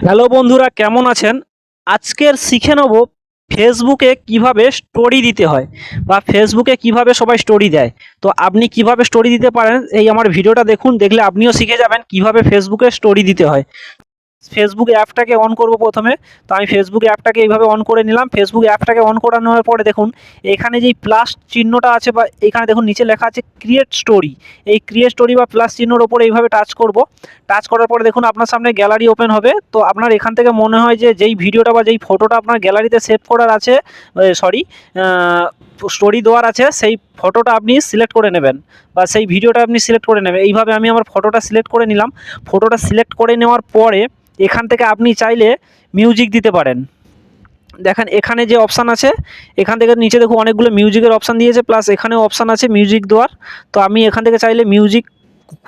Hello বন্ধুরা, কেমন আছেন? আজকের শিখে নেব ফেসবুকে কীভাবে স্টোরি দিতে হয় বা ফেসবুকে কীভাবে সবাই স্টোরি দেয়। তো আপনি কীভাবে স্টোরি দিতে পারেন, এই আমার ভিডিওটা দেখুন, দেখলে আপনিও শিখে যাবেন কীভাবে ফেসবুকে স্টোরি দিতে হয়। ফেসবুক অ্যাপটাকে অন করব প্রথমে। তো আমি ফেসবুক অ্যাপটাকে এইভাবে অন করে নিলাম। ফেসবুক অ্যাপটাকে অন করে নেওয়ার পরে দেখুন, এখানে যেই প্লাস চিহ্নটা আছে বা এখানে দেখুন, নিচে লেখা আছে ক্রিয়েট স্টোরি এই ক্রিয়েট স্টোরি বা প্লাস চিহ্নর ওপরে এইভাবে টাচ করব। টাচ করার পরে দেখুন, আপনার সামনে গ্যালারি ওপেন হবে। তো আপনার এখান থেকে মনে হয় যে, যেই ভিডিওটা বা যেই ফটোটা আপনার গ্যালারিতে সেভ করার আছে সরি স্টোরি দেওয়ার আছে, সেই ফটোটা আপনি সিলেক্ট করে নেবেন বা সেই ভিডিওটা আপনি সিলেক্ট করে নেবেন। এইভাবে আমি আমার ফটোটা সিলেক্ট করে নিলাম। ফটোটা সিলেক্ট করে নেওয়ার পরে এখান থেকে আপনি চাইলে মিউজিক দিতে পারেন। দেখেন, এখানে যে অপশান আছে, এখান থেকে নিচে দেখুন অনেকগুলো মিউজিকের অপশান দিয়েছে প্লাস এখানেও অপশান আছে মিউজিক দেওয়ার। তো আমি এখান থেকে চাইলে মিউজিক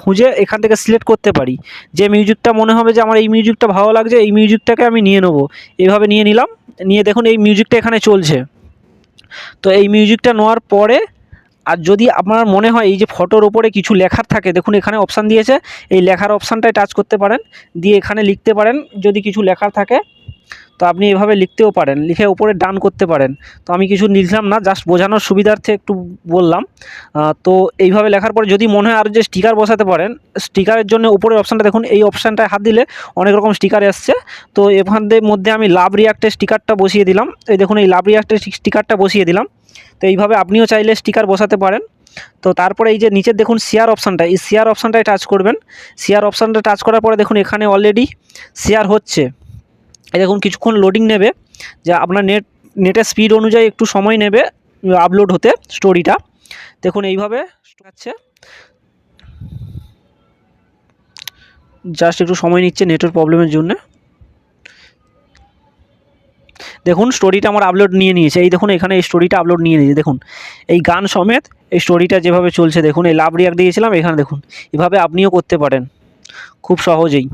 খুঁজে এখান থেকে সিলেক্ট করতে পারি। যে মিউজিকটা মনে হবে যে আমার এই মিউজিকটা ভালো লাগছে, এই মিউজিকটাকে আমি নিয়ে নেব। এইভাবে নিয়ে নিলাম। নিয়ে দেখুন এই মিউজিকটা এখানে চলছে। তো এই মিউজিকটা নেওয়ার পরে, আর যদি আপনার মনে হয় এই যে ফটোর ওপরে কিছু লেখার থাকে, দেখুন এখানে অপশান দিয়েছে, এই লেখার অপশানটায় টাচ করতে পারেন, দিয়ে এখানে লিখতে পারেন, যদি কিছু লেখার থাকে তো আপনি এভাবে লিখতেও পারেন, লিখে উপরে ডান করতে পারেন। তো আমি কিছু লিখলাম না জাস্ট বোঝানোর সুবিধার্থে একটু বললাম। তো এইভাবে লেখার পরে যদি মনে হয় আর যে স্টিকার বসাতে পারেন স্টিকারের জন্য উপরের অপশানটা দেখুন, এই অপশানটায় হাত দিলে অনেক রকম স্টিকার এসছে। তো এখানের মধ্যে আমি লাভ রিয়াক্টের স্টিকারটা বসিয়ে দিলাম। এই দেখুন, এই লাভ রিয়াক্টের স্টিকারটা বসিয়ে দিলাম। তো এইভাবে আপনিও চাইলে স্টিকার বসাতে পারেন। তো তারপরে এই যে নিচের দেখুন শেয়ার অপশানটা এই শেয়ার অপশানটায় টাচ করবেন। শেয়ার অপশানটা টাচ করার পরে দেখুন, এখানে অলরেডি শেয়ার হচ্ছে। দেখুন, কিছুক্ষণ লোডিং নেবে, যে আপনার নেট নেটের স্পিড অনুযায়ী একটু সময় নেবে আপলোড হতে স্টোরিটা দেখুন, এইভাবে আছে জাস্ট একটু সময় নিচ্ছে নেটের প্রবলেমের জন্য। দেখুন স্টোরিটা আমার আপলোড নিয়ে নিয়েছে। এই দেখুন, এখানে এই স্টোরিটা আপলোড নিয়ে নিয়েছে। দেখুন, এই গান সমেত এই স্টোরিটা যেভাবে চলছে, দেখুন, এই লাভ রিয়াক্ট দিয়েছিলাম, এখানে দেখুন, এভাবে আপনিও করতে পারেন। খুব সহজেই।